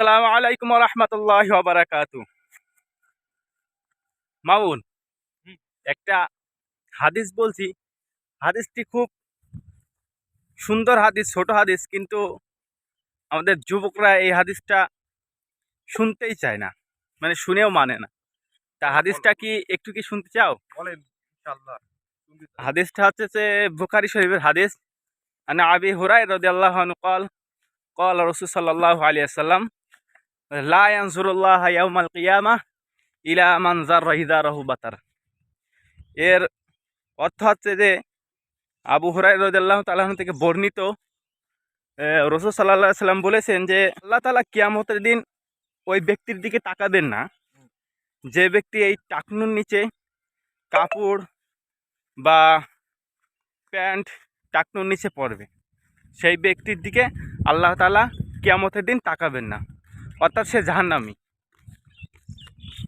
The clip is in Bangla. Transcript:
আসসালামু আলাইকুম রহমতুল্লাহ বারাকাত মামুন একটা হাদিস বলছি। হাদিসটি খুব সুন্দর হাদিস ছোট হাদিস কিন্তু আমাদের যুবকরা এই হাদিসটা শুনতেই চায় না মানে শুনেও মানে না। তা হাদিসটা কি একটু কি শুনতে চাও? হাদিসটা হচ্ছে যে বুখারি শরীফের হাদিস। মানে আবি হুরাই রদি আল্লাহ কল কল রসুল সাল্লাহ আলিয়া সাল্লাম লায়ানসুরুল্লাহ ইয়াউমাল কিয়ামা ইলা মানজার রহিদা রহুবাতার এর অর্থ হচ্ছে যে, আবু হরাই রদাল্লাহ তালাহ থেকে বর্ণিত রসুল সাল্লাহ সাল্লাম বলেছেন যে, আল্লাহ তালা কিয়ামতের দিন ওই ব্যক্তির দিকে তাকাবেন না। যে ব্যক্তি এই টাকনুর নিচে কাপড় বা প্যান্ট টাকনুর নিচে পড়বে সেই ব্যক্তির দিকে আল্লাহ তালা কিয়ামতের দিন তাকাবেন না। অর্থাৎ সে জাহান্নামি।